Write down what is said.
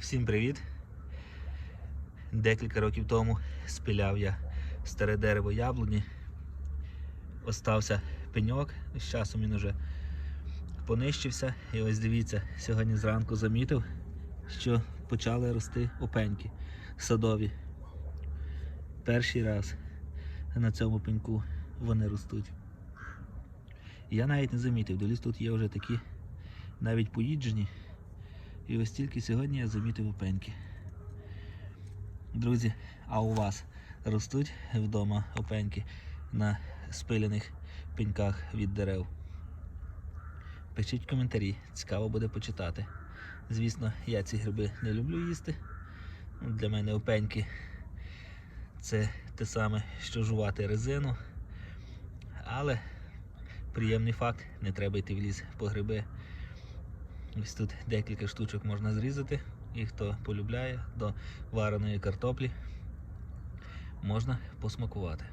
Всім привіт! Декілька років тому спиляв я старе дерево яблуні. Остався пеньок, з часом він уже понищився. І ось дивіться, сьогодні зранку замітив, що почали рости опеньки садові. Перший раз на цьому пеньку вони ростуть. Я навіть не замітив, дивлюсь, тут є вже такі навіть поїджені. І ось тільки сьогодні я замітив опеньки. Друзі, а у вас ростуть вдома опеньки на спилених пеньках від дерев? Пишіть коментарі, цікаво буде почитати. Звісно, я ці гриби не люблю їсти. Для мене опеньки це те саме, що жувати резину. Але приємний факт, не треба йти в ліс по гриби. Ось тут декілька штучок можна зрізати. І хто полюбляє до вареної картоплі, можна посмакувати.